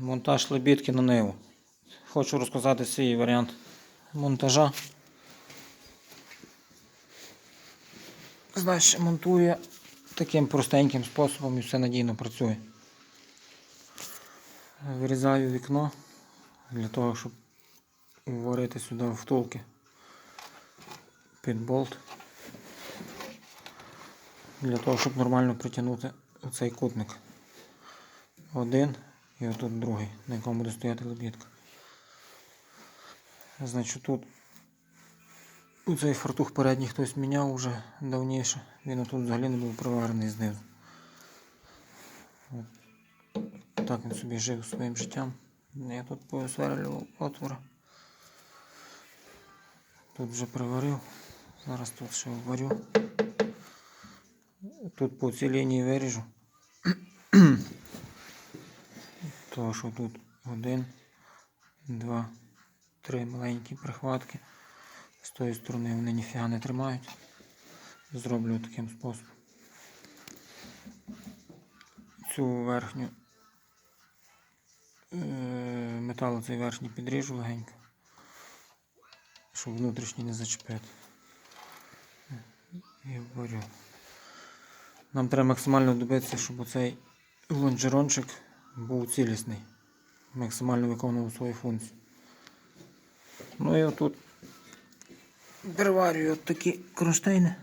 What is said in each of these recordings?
Монтаж лебідки на ниву. Хочу розказати свій варіант монтажа. Значить, монтує таким простеньким способом і все надійно працює. Вирізаю вікно для того, щоб вварити сюди втулки під болт. Для того, щоб нормально притягнути цей кутник. Один і отут другий, на якому буде стояти лебідка. Значить тут цей фартух передній хтось міняв вже давніше. Він отут взагалі не був приварений знизу. Так він собі жив своїм життям. Я тут посверлював отвори. Тут вже приварив. Зараз тут ще варю. Тут по цій лінії виріжу. То що тут один, два, три маленькі прихватки. З тої сторони вони ніфіга не тримають. Зроблю таким способом. Цю верхню е, метал цей верхній підріжу легенько, щоб внутрішній не зачепити. І варю. Нам треба максимально добитися, щоб оцей лонжерончик був цілісний. Максимально виконував свою функцію. Ну і отут переварюю от такі кронштейни.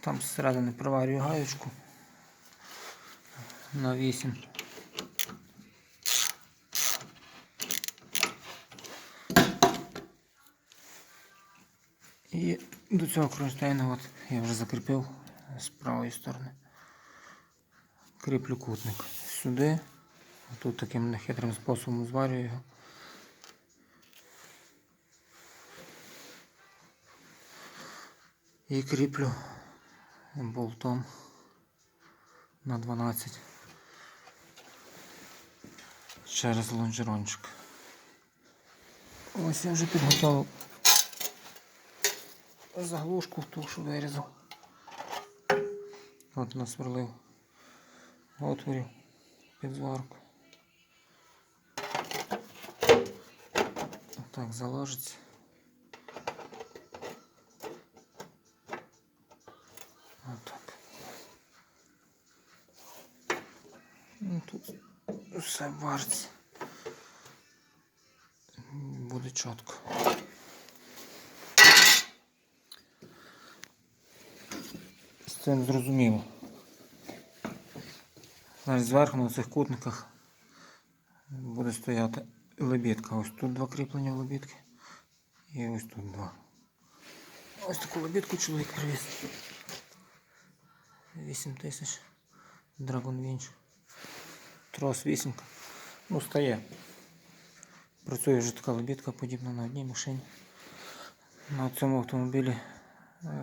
Там зсередини приварюю гаючку на 8. І до цього кронштейна от я вже закріпив з правої сторони. Кріплю кутник сюди. Тут таким нехитрим способом зварюю його. І кріплю болтом на 12 через лонжерончик. Ось я вже підготував заглушку в ту, що вирізав. От насверлив отворів під зварку. Так, заложиться. Отак. Ну, тут все вариться. Буде чітко. З цим зрозуміло. Значить, зверху на цих кутниках буде стояти лебідка. Ось тут два кріплення лебідки. І ось тут два. Ось таку лебідку чоловік привіз. 8 тисяч. Dragon Winch. Трос 8. Ну, стає. Працює вже така лебідка, подібна на одній машині. На цьому автомобілі е,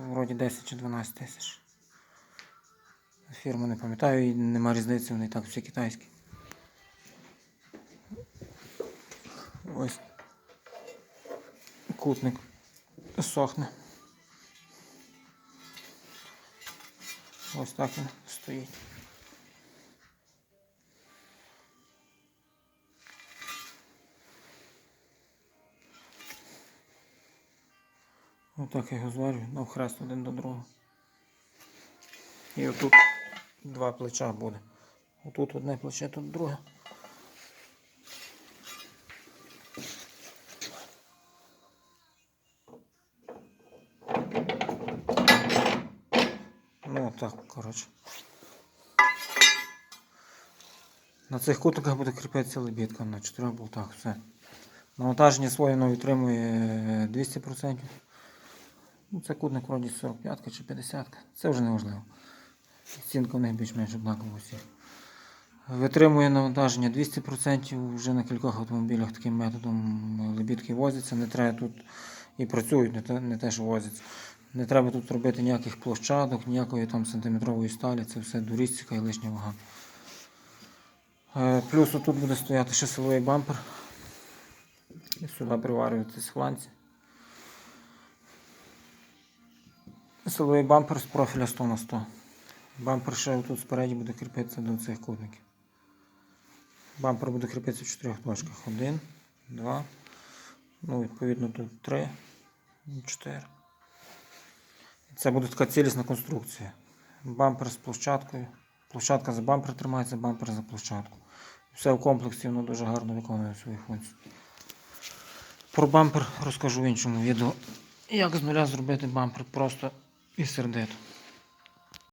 вроді 10 чи 12 тисяч. Фірму не пам'ятаю і нема різниці, вони так всі китайські. Ось кутник сохне. Ось так він стоїть. Отак я його зварю навхрест один до другого. І отут два плеча буде. Отут одне плече, тут друге. Ну так, коротше. На цих кутиках буде кріпитися лебідка на чотирьох болтах. Все. Навантаження своє воно витримує е, 200%. Ну, це кутник вроді 45 чи 50. Це вже не важливо. Стінка в них більш-менш однакова усіх. Витримує навантаження 200%. Вже на кількох автомобілях таким методом лебідки возяться. Не треба тут і працюють, не те, не те, що возяться. Не треба тут робити ніяких площадок, ніякої там сантиметрової сталі. Це все дурістика і лишня вага. Е, Плюс тут буде стояти ще силовий бампер. Сюди приварюватись фланці. Силовий бампер з профіля 100 на 100. Бампер ще тут спереді буде кріпитися до цих кутників. Бампер буде кріпитися в чотирьох точках. Один, два. Ну, відповідно, тут три, чотири. Це буде така цілісна конструкція. Бампер з площадкою. Площадка за бампер тримається, бампер за площадку. Все в комплексі воно дуже гарно виконує свою функцію. Про бампер розкажу в іншому відео. Як з нуля зробити бампер просто і сердито.